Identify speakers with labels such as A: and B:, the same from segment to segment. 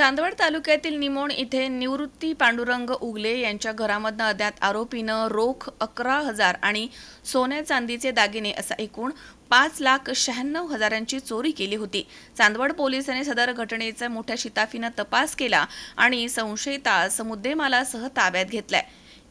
A: चांदवड तालुक्यातील निमोण इथे निवृत्ती पांडुरंग उगले यांच्या घरामधनं अज्ञात आरोपीनं रोख अकरा हजार आणि सोन्या चांदीचे दागिने असा एकूण पाच लाख शहाण्णव हजारांची चोरी केली होती. चांदवड पोलिसांनी सदर घटनेचा मोठ्या शिताफीनं तपास केला आणि संशयितास मुद्देमालासह ताब्यात घेतलाय.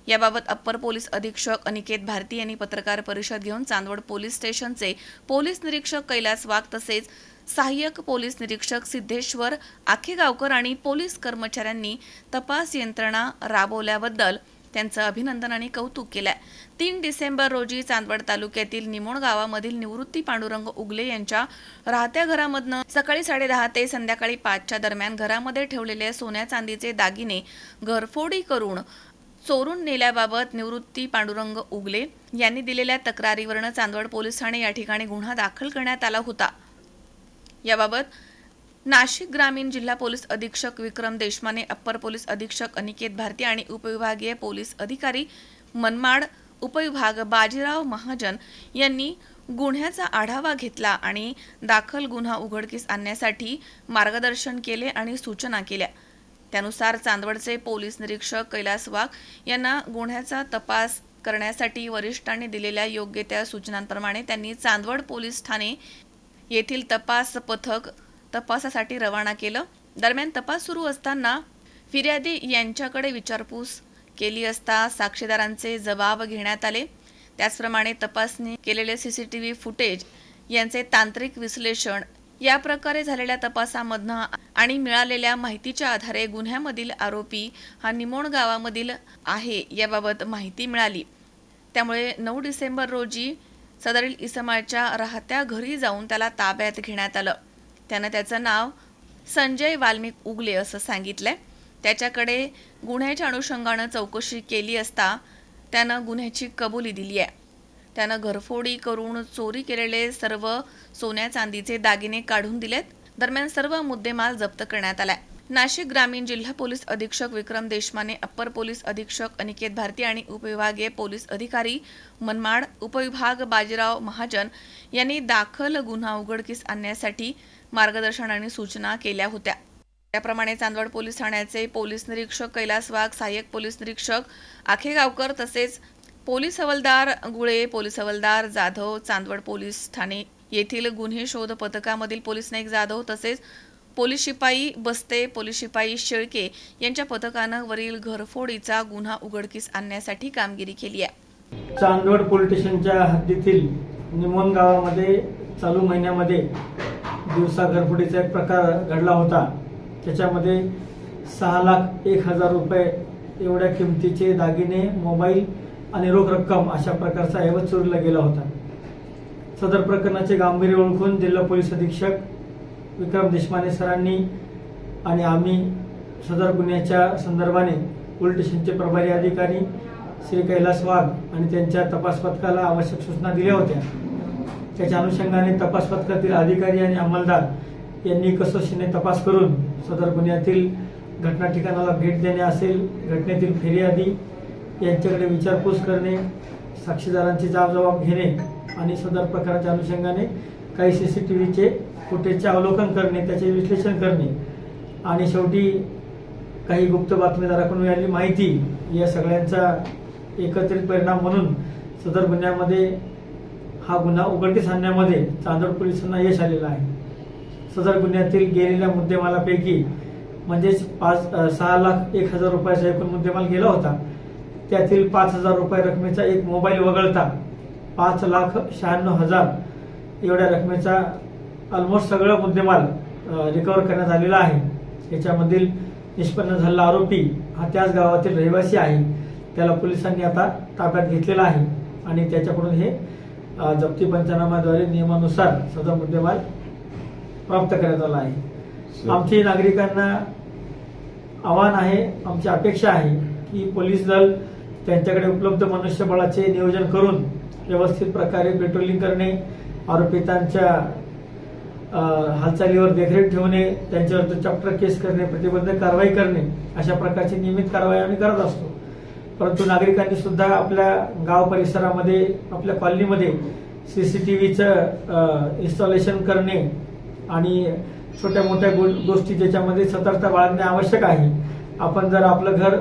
A: याबाबत अप्पर पोलीस अधीक्षक अनिकेत भारती यांनी पत्रकार परिषद घेऊन चांदवड पोलीस स्टेशनचे पोलीस निरीक्षक कैलास वाघ तसेच सहाय्यक पोलीस निरीक्षक सिद्धेश्वर आखेगावकर आणि पोलीस कर्मचाऱ्यांनी तपास यंत्रणा राबवल्याबद्दल त्यांचं अभिनंदन आणि कौतुक केलंय. तीन डिसेंबर रोजी चांदवड तालुक्यातील निमोण गावामधील निवृत्ती पांडुरंग उगले यांच्या राहत्या घरामधनं सकाळी साडेदहा ते संध्याकाळी पाचच्या दरम्यान घरामध्ये ठेवलेले सोन्या चांदीचे दागिने घरफोडी करून चोरून नेल्याबाबत निवृत्ती पांडुरंग उगले यांनी दिलेल्या तक्रारीवरनं चांदवड पोलीस ठाणे या ठिकाणी गुन्हा दाखल करण्यात आला होता. याबाबत नाशिक ग्रामीण जिल्हा पोलीस अधीक्षक विक्रम देशमाने अप्पर पोलीस अधीक्षक अनिकेत भारती आणि उपविभागीय पोलीस अधिकारी मनमाड उपविभाग बाजीराव महाजन यांनी गुन्ह्याचा आढावा घेतला आणि दाखल गुन्हा उघडकीस आणण्यासाठी मार्गदर्शन केले आणि सूचना केल्या. त्यानुसार चांदवडचे पोलीस निरीक्षक कैलास वाघ यांना गुन्ह्याचा तपास करण्यासाठी वरिष्ठांनी दिलेल्या योग्य त्या सूचनांप्रमाणे त्यांनी चांदवड पोलीस ठाणे येथील तपास पथक तपासासाठी रवाना केलं. दरम्यान तपास सुरू असताना फिर्यादी यांच्याकडे विचारपूस केली असता साक्षीदारांचे जबाब घेण्यात आले. त्याचप्रमाणे तपासणी केलेले C C T V footage यांचे तांत्रिक विश्लेषण या प्रकारे झालेल्या तपासामधनं आणि मिळालेल्या माहितीच्या आधारे गुन्ह्यामधील आरोपी हा निमोण गावामधील आहे याबाबत माहिती मिळाली. त्यामुळे नऊ डिसेंबर रोजी सदरील इसमाच्या राहत्या घरी जाऊन त्याला ताब्यात घेण्यात आलं. त्यानं त्याचं नाव संजय वाल्मिक उगले असं सांगितलंय. त्याच्याकडे गुन्ह्याच्या अनुषंगानं चौकशी केली असता त्यानं गुन्ह्याची कबुली दिली आहे त्यानं घरफोडी करून चोरी केलेले सर्व सोन्या चांदीचे दागिने काढून दिलेत. दरम्यान सर्व मुद्देमाल जप्त करण्यात आलाय. नाशिक ग्रामीण जिल्हा पोलीस अधीक्षक विक्रम देशमाने अप्पर पोलीस अधीक्षक अनिकेत भारती आणि उपविभागीय पोलीस अधिकारी मनमाड उपविभाग बाजीराव महाजन यांनी दाखल गुन्हा उघडकीस आणण्यासाठी मार्गदर्शन आणि सूचना केल्या होत्या. त्याप्रमाणे चांदवड पोलीस ठाण्याचे पोलीस निरीक्षक कैलास वाघ सहाय्यक पोलीस निरीक्षक आखेगावकर तसेच पोलीस हवालदार गुळे पोलीस हवालदार जाधव चांदवड पोलीस ठाणे येथील गुन्हे शोध पथकामधील पोलीस नाईक जाधव तसेच पोलीस शिपाई बस्ते पोलीस शिपाई शेळके यांच्या पथकानं वरील घरफोडीचा गुन्हा उघडकीस आणण्यासाठी कामगिरी केली आहे.
B: चांदवड पोलीस स्टेशनच्या हद्दीतील निमोन गावामध्ये चालू महिन्यामध्ये दिवसा घरफोडीचा एक प्रकार घडला होता. त्याच्यामध्ये सहा लाख एक हजार रुपये एवढ्या किमतीचे दागिने मोबाईल आणि रोख रक्कम अशा प्रकारचा ऐवज चोरीला गेला होता. सदर प्रकरणाचे गांभीर्य ओळखून जिल्हा पोलीस अधीक्षक विक्रम देशमाने सरांनी आणि आम्ही सदर गुन्ह्याच्या संदर्भाने पोलीस प्रभारी अधिकारी श्री कैलास वाघ आणि त्यांच्या तपास पथकाला आवश्यक सूचना दिल्या होत्या. त्याच्या अनुषंगाने तपास पथकातील अधिकारी आणि अंमलदार यांनी कसोशीने तपास करून सदर गुन्ह्यातील घटना ठिकाणाला भेट देणे असेल घटनेतील फिर्यादी यांच्याकडे विचारपूस करणे साक्षीदारांची जाबजबाब घेणे आणि सदर प्रकाराच्या अनुषंगाने काही सी सी टी व्हीचे फुटेजचे अवलोकन करणे त्याचे विश्लेषण करणे. आणि शेवटी काही गुप्त बातमीदाराकडून मिळालेली माहिती या सगळ्यांचा एकत्रित परिणाम म्हणून सदर गुन्ह्यामध्ये हा गुन्हा उघडकीस आणण्यामध्ये चांदोड पोलिसांना यश आलेलं आहे. सदर गुन्ह्यातील गेलेल्या मुद्देमालापैकी म्हणजेच पाच सहा लाख एक हजार रुपयाचा एकूण मुद्देमाल गेला होता. त्यातील पाच हजार रुपये रकमेचा एक मोबाईल वगळता पाच लाख शहाण्णव हजार एवढ्या रकमेचा ऑलमोस्ट सगळं मुद्देमाल रिकवर करण्यात आलेला आहे. याच्यामधील निष्पन्न झालेला आरोपी हा त्याच गावातील रहिवासी आहे. त्याला पोलिसांनी आता ताब्यात घेतलेला आहे आणि त्याच्याकडून हे जप्ती पंचनामाद्वारे नियमानुसार सदर मुद्देमाल प्राप्त करण्यात आला आहे. आमची नागरिकांना आव्हान आहे आमची अपेक्षा आहे की पोलीस दल त्यांच्याकडे उपलब्ध मनुष्यबळाचे नियोजन करून व्यवस्थित प्रकारे पेट्रोलिंग करणे आरोपितांच्या हालचालीवर देखरेख ठेवणे त्यांच्यावर चॅप्टर केस करणे प्रतिबंधक कारवाई करणे अशा प्रकारची नियमित कारवाई आम्ही करत असतो. परंतु नागरिकांनी सुद्धा आपल्या गाव परिसरामध्ये आपल्या कॉलनीमध्ये सीसीटीव्हीचं इन्स्टॉलेशन करणे आणि छोट्या मोठ्या गो गोष्टी ज्याच्यामध्ये सतर्कता बाळगणे आवश्यक आहे. आपण जर आपलं घर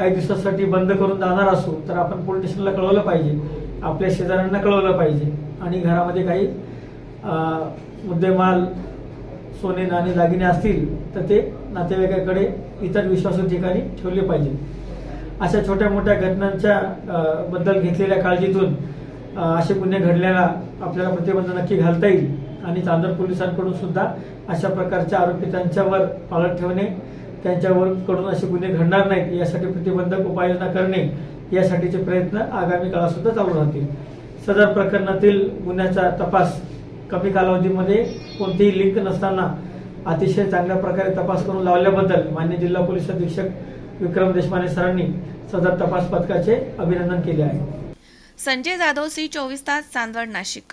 B: काही दिवसासाठी बंद करून जाणार असू तर आपण पोलीस स्टेशनला कळवलं पाहिजे. आपल्या शेजाऱ्यांना कळवलं पाहिजे. आणि घरामध्ये काही मुद्देमाल सोने नाणे दागिने असतील तर ते नातेवाईकाकडे इतर विश्वासू ठिकाणी ठेवले पाहिजे. अशा छोट्या मोठ्या घटनांच्या बद्दल घेतलेल्या काळजीतून असे गुन्हे घडल्याला आपल्याला प्रतिबंध नक्की घालता येईल. आणि चांदर पोलिसांकडून सुद्धा अशा प्रकारच्या आरोपितांच्यावर पाळत ठेवणे त्यांच्यावर कडून असे गुन्हे घडणार नाहीत. यासाठी प्रतिबंधक उपाययोजना करणे यासाठीचे प्रयत्न आगामी काळात सुद्धा चालू राहतील. सदर प्रकरणातील गुन्ह्याचा तपास कमी कालावधीमध्ये कोणतीही लिंक नसताना अतिशय चांगल्या प्रकारे तपास करून लावल्याबद्दल मान्य जिल्हा पोलीस अधीक्षक विक्रम देशमाने सरांनी सदर तपास पथकाचे अभिनंदन केले आहे.
A: संजय जाधव सी चोवीस तास चांदवड नाशिक.